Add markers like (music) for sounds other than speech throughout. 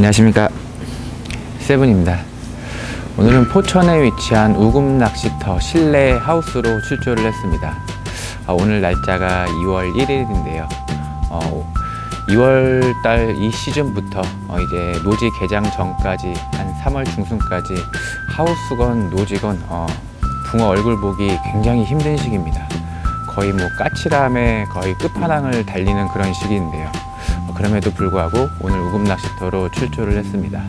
안녕하십니까. 세븐입니다. 오늘은 포천에 위치한 우금 낚시터 실내 하우스로 출조를 했습니다. 아, 오늘 날짜가 2월 1일인데요. 2월 달 이 시즌부터 어, 이제 노지 개장 전까지 한 3월 중순까지 하우스건 노지건 어, 붕어 얼굴 보기 굉장히 힘든 시기입니다. 거의 뭐 까칠함의 거의 끝판왕을 달리는 그런 시기인데요. 어, 그럼에도 불구하고 오늘 우금 낚시터로 출조를 했습니다.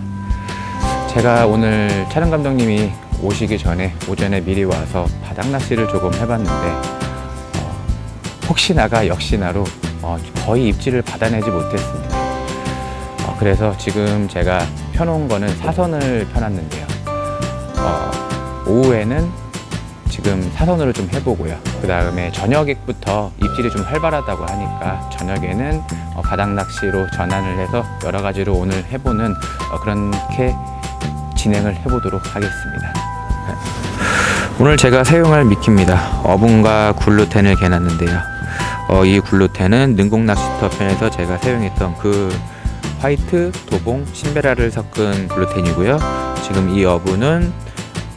제가 오늘 촬영 감독님이 오시기 전에 오전에 미리 와서 바닥 낚시를 조금 해봤는데 어, 혹시나가 역시나로 어, 거의 입질을 받아내지 못했습니다. 어, 그래서 지금 제가 펴놓은 거는 사선을 펴놨는데요. 어, 오후에는 지금 사선으로 좀 해보고요. 그 다음에 저녁부터 입질이 좀 활발하다고 하니까 저녁에는 어, 바닥 낚시로 전환을 해서 여러 가지로 오늘 해보는 어, 그렇게 진행을 해보도록 하겠습니다. 오늘 제가 사용할 미끼입니다. 어분과 글루텐을 개놨는데요. 어, 이 글루텐은 능공 낚시터 편에서 제가 사용했던 그 화이트, 도봉, 신베라를 섞은 글루텐이고요. 지금 이 어분은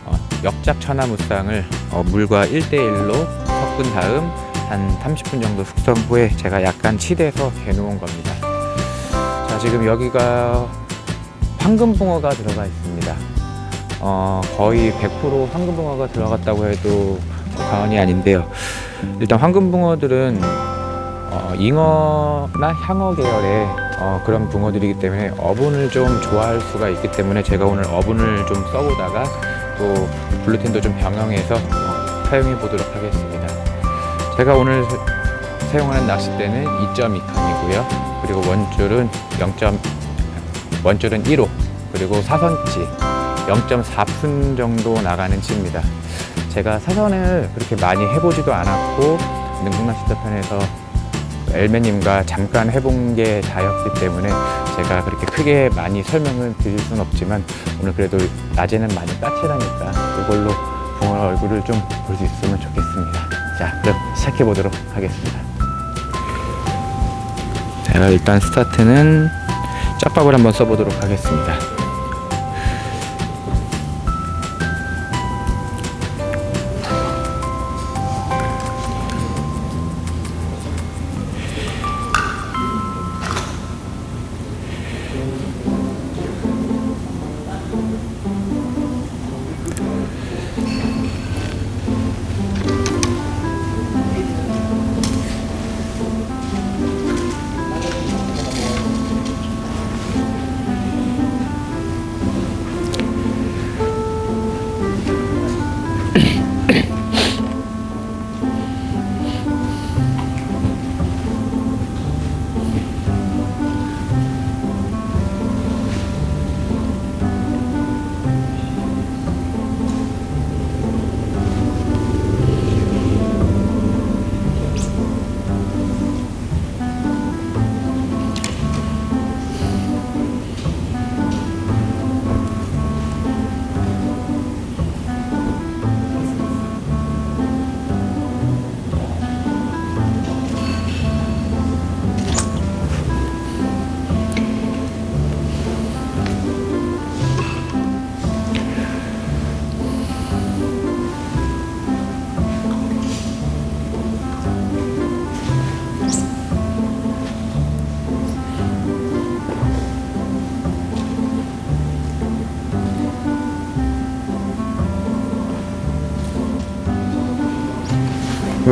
어, 역작 천하무쌍을 어, 물과 1대1로 섞은 다음 한 30분 정도 숙성 후에 제가 약간 치대서 개놓은 겁니다. 자, 지금 여기가 황금붕어가 들어가 있습니다. 어, 거의 100% 황금붕어가 들어갔다고 해도 과언이 아닌데요. 일단 황금붕어들은 어, 잉어나 향어 계열의 어, 그런 붕어들이기 때문에 어분을 좀 좋아할 수가 있기 때문에 제가 오늘 어분을 좀 써보다가 또 글루텐도 좀 병영해서 어, 사용해 보도록 하겠습니다. 제가 오늘 사- 사용하는 낚싯대는 2.2칸이고요. 그리고 원줄은 0. 원줄은 1호 그리고 사선치 0.4푼 정도 나가는 치입니다. 제가 사선을 그렇게 많이 해보지도 않았고 능숙낚시터 편에서 엘매님과 잠깐 해본 게 다였기 때문에 제가 그렇게 크게 많이 설명을 드릴 수는 없지만 오늘 그래도 낮에는 많이 까칠하니까 이걸로 붕어 얼굴을 좀 볼 수 있으면 좋겠습니다. 자, 그럼 시작해 보도록 하겠습니다. 제가 일단 스타트는 짝밥을 한번 써보도록 하겠습니다.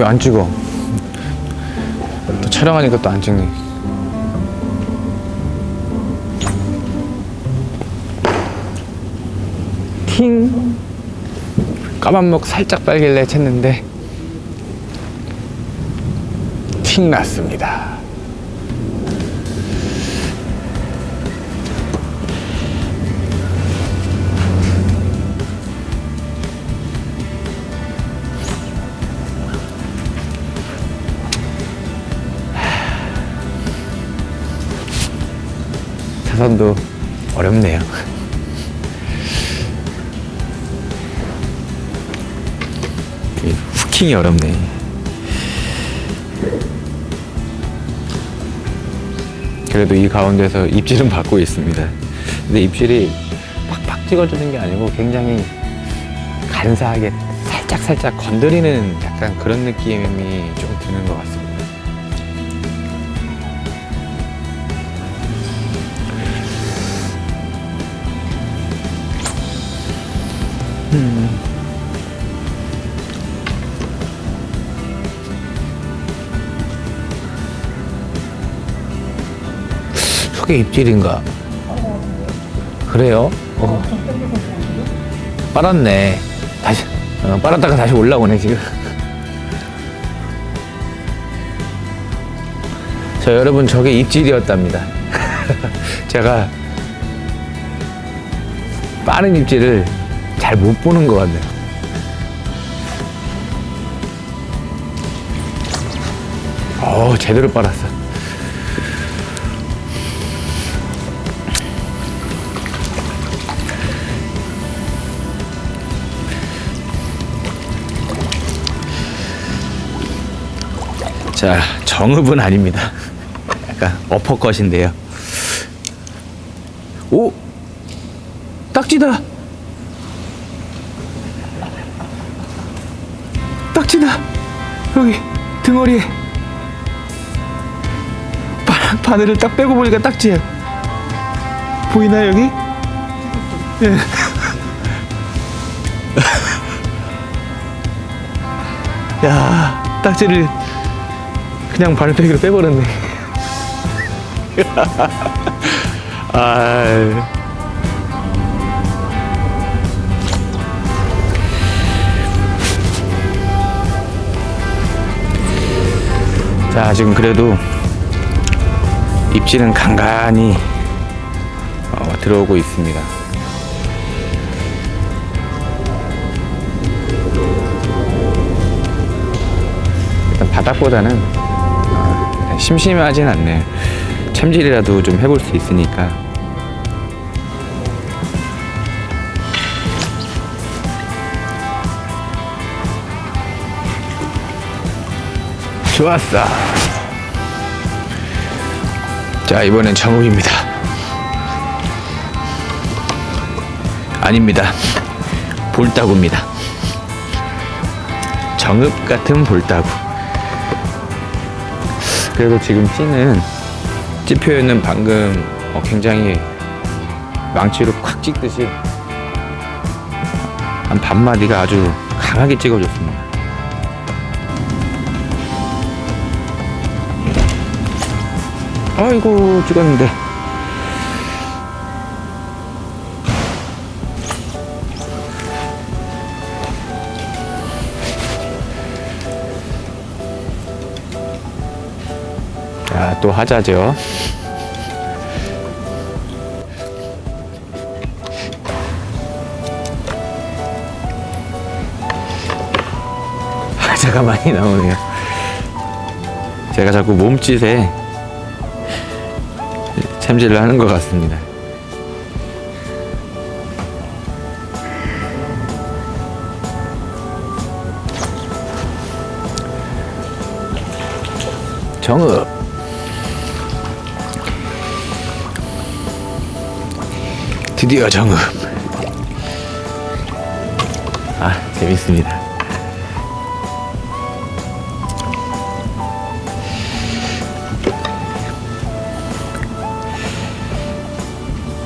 왜 안 찍어? 또 촬영하니까 또 안 찍네. 킹 까만 목 살짝 빨길래 챘는데 팅 났습니다. 사선도 어렵네요. 이 후킹이 어렵네. 그래도 이 가운데서 입질은 받고 있습니다. 근데 입질이 팍팍 찍어주는 게 아니고 굉장히 간사하게 살짝 살짝 건드리는 약간 그런 느낌이 좀 드는 것 같습니다. 속에 입질인가? 그래요? 어. 빨았네. 다시, 어, 빨았다가 다시 올라오네, 지금. 저 여러분, 저게 입질이었답니다. (laughs) 제가 빠른 입질을 잘 못 보는 것 같네요. 어, 제대로 빨았어. 자, 정읍은 아닙니다. 약간 어퍼컷인데요. 오! 딱지다! 딱지다! 여기 등어리에 바, 바늘을 딱 빼고 보니까 딱지야. 보이나요, 여기? 예. (laughs) 야, 딱지를 그냥 발빼기로 빼버렸네. (laughs) 아. 자, 지금 그래도 입질은 간간히 어, 들어오고 있습니다. 일단 바닥보다는 어, 심심하진 않네요. 챔질이라도 좀 해볼 수 있으니까. 좋았어. 자, 이번엔 정읍입니다. 아닙니다. 볼따구입니다. 정읍 같은 볼따구. 그래도 지금 찌는 찌 표현은 방금 어, 굉장히 망치로 콱 찍듯이 한 반마디가 아주 강하게 찍어줬습니다. 아이고 찍었는데 자, 또 하자죠. (laughs) 하자가 많이 나오네요. 제가 자꾸 몸짓에 챔질을 하는 것 같습니다. 정읍. 드디어 정읍. 아 재밌습니다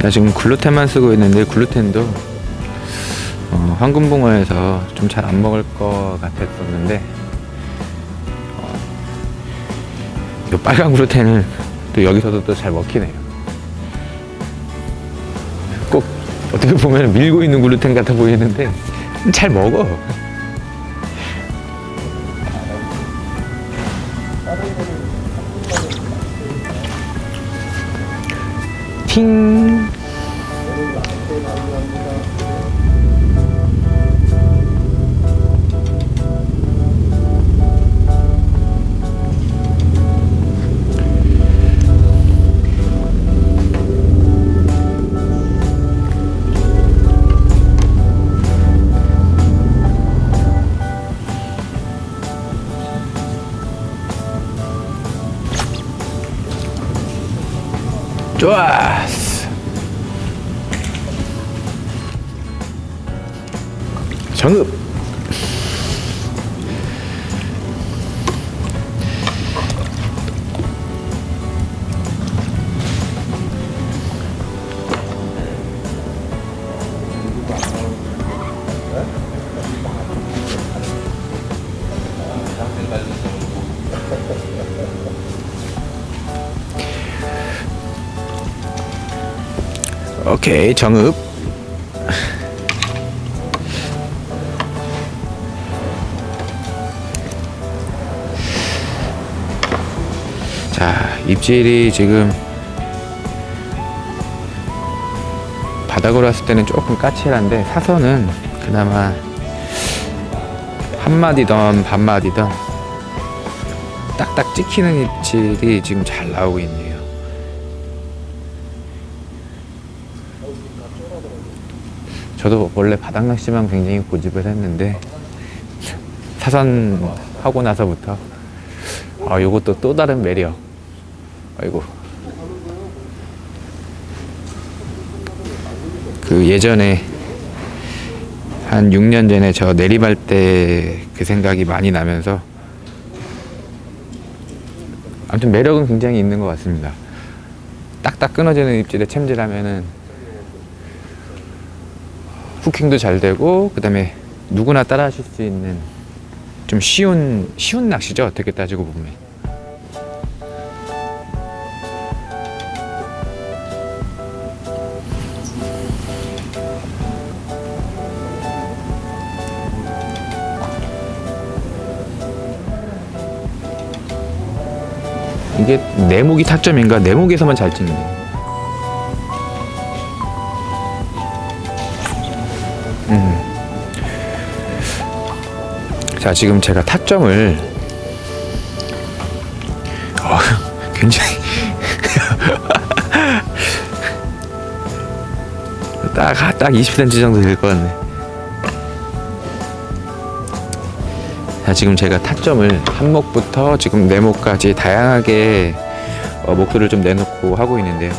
나 지금 글루텐만 쓰고 있는데 글루텐도 어, 황금붕어에서 좀 잘 안 먹을 것 같았었는데 어, 이 빨간 글루텐을 또 여기서도 또 잘 먹히네요. 꼭 어떻게 보면 밀고 있는 글루텐 같아 보이는데 잘 먹어. 팅. 정읍. 오케이 정읍 입질이 지금 바닥으로 왔을 때는 조금 까칠한데 사선은 그나마 한 마디던 반 마디던 딱딱 찍히는 입질이 지금 잘 나오고 있네요. 저도 원래 바닥 낚시만 굉장히 고집을 했는데 사선 하고 나서부터 아 요것도 또 다른 매력. 아이고. 그 예전에 한 6년 전에 저 내리막 때그 생각이 많이 나면서 아무튼 매력은 굉장히 있는 것 같습니다. 딱딱 끊어지는 입질에 챔질하면은 후킹도 잘 되고 그다음에 누구나 따라하실 수 있는 좀 쉬운 쉬운 낚시죠 어떻게 따지고 보면 이게 내목이 타점인가? 내목에서만 잘 찍네 자 지금 제가 타점을 어, (laughs) 굉장히 (laughs) 딱딱 20cm 정도 될 것 같네. 자 지금 제가 타점을 한목부터 지금 네목까지 다양하게 어, 목표를 좀 내놓고 하고 있는데요.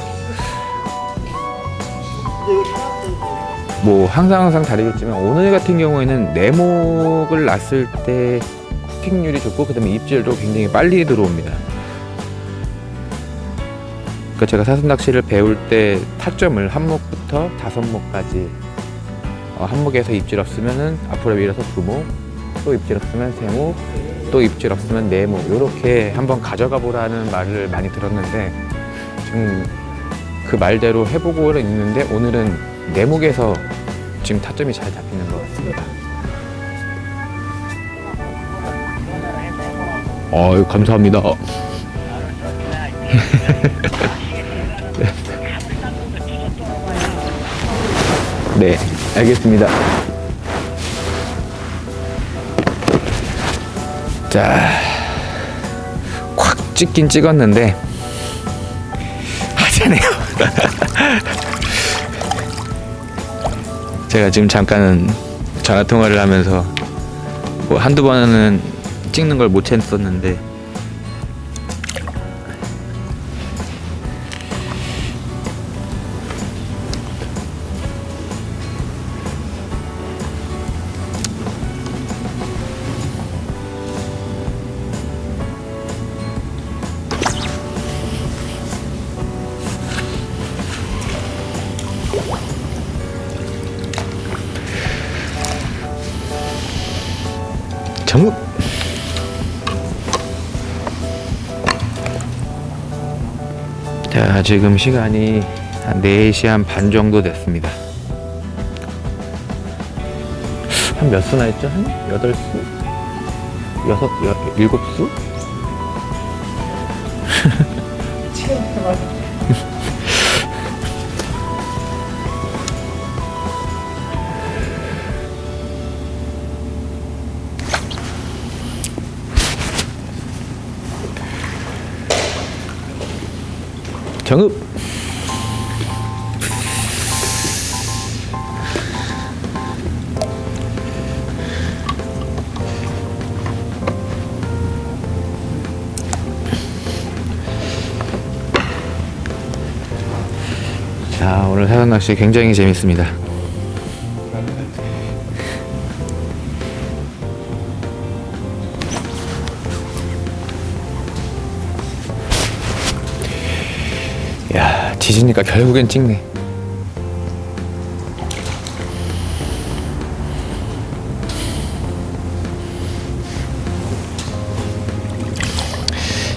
뭐 항상 항상 다르겠지만 오늘 같은 경우에는 네목을 놨을 때 쿠킹률이 좋고 그다음에 입질도 굉장히 빨리 들어옵니다. 그러니까 제가 사슴 낚시를 배울 때 타점을 한 목부터 다섯 목까지 어, 한 목에서 입질 없으면은 앞으로 밀어서 두 목, 또 입질 없으면 세 목, 또 입질 없으면 네 목, 이렇게 한번 가져가 보라는 말을 많이 들었는데 지금 그 말대로 해보고는 있는데 오늘은 내목에서 지금 타점이 잘 잡히는 것 같습니다. 어, 감사합니다. (laughs) 네, 알겠습니다. 자, 콱 찍긴 찍었는데 하잖아요. (laughs) 제가 지금 잠깐 전화 통화를 하면서 뭐 한두 번은 찍는 걸못 챘었는데 지금 시간이 한 4시 한 반 정도 됐습니다 한 몇 수나 했죠? 한 8수? 6, 여, 7수? 정읍. 자 오늘 해상 낚시 굉장히 재밌습니다 계시니까 결국엔 찍네.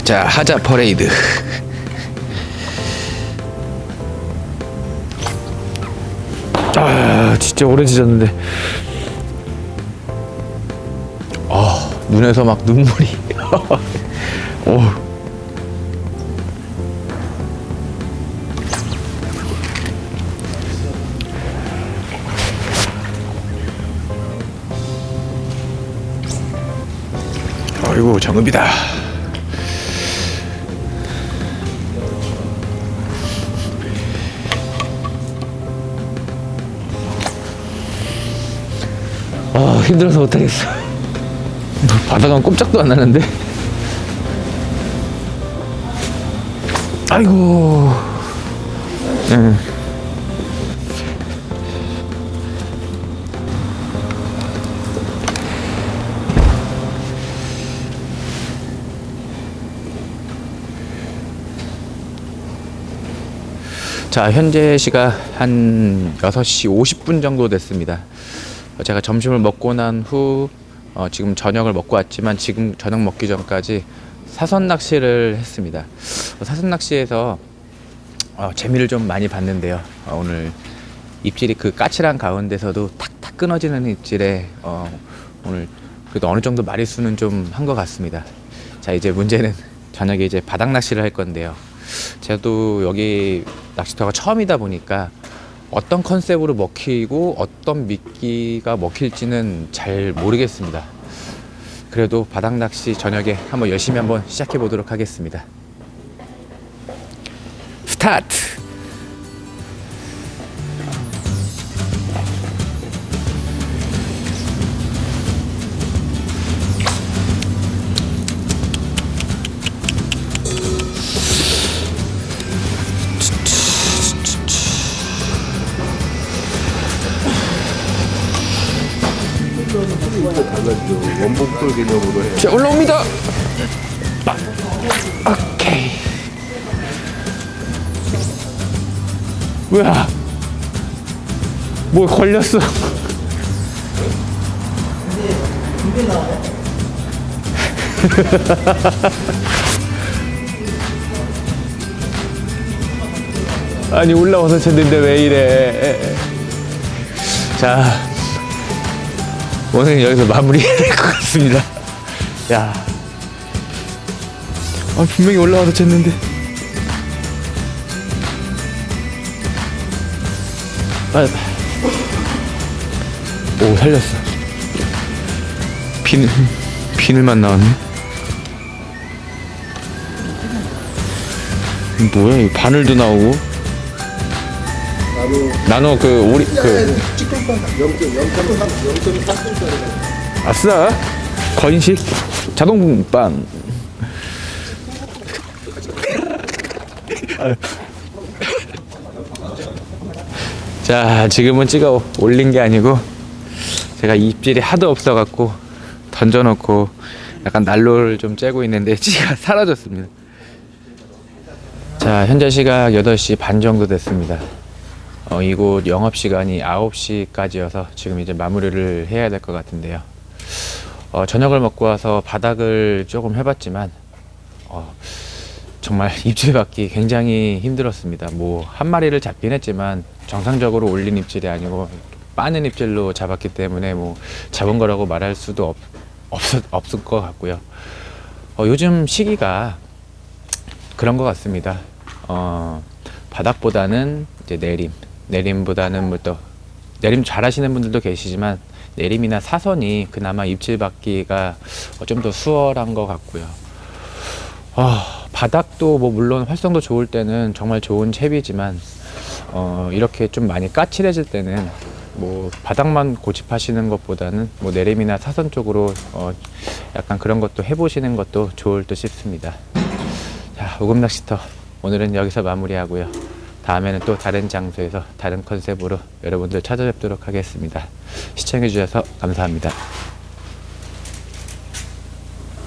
자, 하자 퍼레이드. 아, 진짜 오래 지졌는데. 아, 눈에서 막 눈물이. (laughs) 오. 아이고 정읍이다. 아 힘들어서 못하겠어. 바닥은 꼼짝도 안 나는데. 아이고. 응. 자, 현재 시각 한 6시 50분 정도 됐습니다. 어, 제가 점심을 먹고 난 후 어, 지금 저녁을 먹고 왔지만 지금 저녁 먹기 전까지 사선 낚시를 했습니다. 어, 사선 낚시에서 어, 재미를 좀 많이 봤는데요. 어, 오늘 입질이 그 까칠한 가운데서도 탁탁 끊어지는 입질에 어, 오늘 그래도 어느 정도 마리수는 좀 한 것 같습니다. 자 이제 문제는 저녁에 이제 바닥 낚시를 할 건데요. 저도 여기 낚시터가 처음이다 보니까 어떤 컨셉으로 먹히고 어떤 미끼가 먹힐지는 잘 모르겠습니다. 그래도 바닥 낚시 저녁에 한번 열심히 한번 시작해 보도록 하겠습니다. 스타트! 원봉돌 개념으로 해. 자 올라옵니다. 아, 오케이. 뭐야? 뭐 걸렸어? (laughs) 아니 올라와서 쳤는데 왜 이래? 자 오늘 여기서 마무리해야 될 것 같습니다. 야, 아, 분명히 올라와서 쳤는데. 아, 오 살렸어. 비늘 비늘만 나왔네. 뭐야? 이 바늘도 나오고. 나노 그 오리 그 0.0.3, 0.3짜리. 아싸 건식 자동빵. 자 지금은 찍어 올린 게 아니고 제가 입질이 하도 없어 갖고 던져놓고 약간 난로를 좀 쬐고 있는데 (laughs) 찌가 사라졌습니다. 자 현재 시각 8시 반 정도 됐습니다. 어, 이곳 영업 시간이 9시까지여서 지금 이제 마무리를 해야 될 것 같은데요. 어, 저녁을 먹고 와서 바닥을 조금 해봤지만, 어, 정말 (laughs) 입질 받기 굉장히 힘들었습니다. 뭐, 한 마리를 잡긴 했지만, 정상적으로 올린 입질이 아니고, 빠는 입질로 잡았기 때문에, 뭐, 잡은 거라고 말할 수도 없, 없, 없을 것 같고요. 어, 요즘 시기가 그런 것 같습니다. 어, 바닥보다는 이제 내림, 내림보다는 뭐또 내림 잘하시는 분들도 계시지만 내림이나 사선이 그나마 입질 받기가 좀 더 수월한 것 같고요. 아, 바닥도 뭐 물론 활성도 좋을 때는 정말 좋은 채비지만 어, 이렇게 좀 많이 까칠해질 때는 뭐 바닥만 고집하시는 것보다는 뭐 내림이나 사선 쪽으로 어, 약간 그런 것도 해보시는 것도 좋을 듯 싶습니다. 자, 오금 낚시터 오늘은 여기서 마무리하고요. 다음에는 또 다른 장소에서 다른 컨셉으로 여러분들 찾아뵙도록 하겠습니다. 시청해주셔서 감사합니다.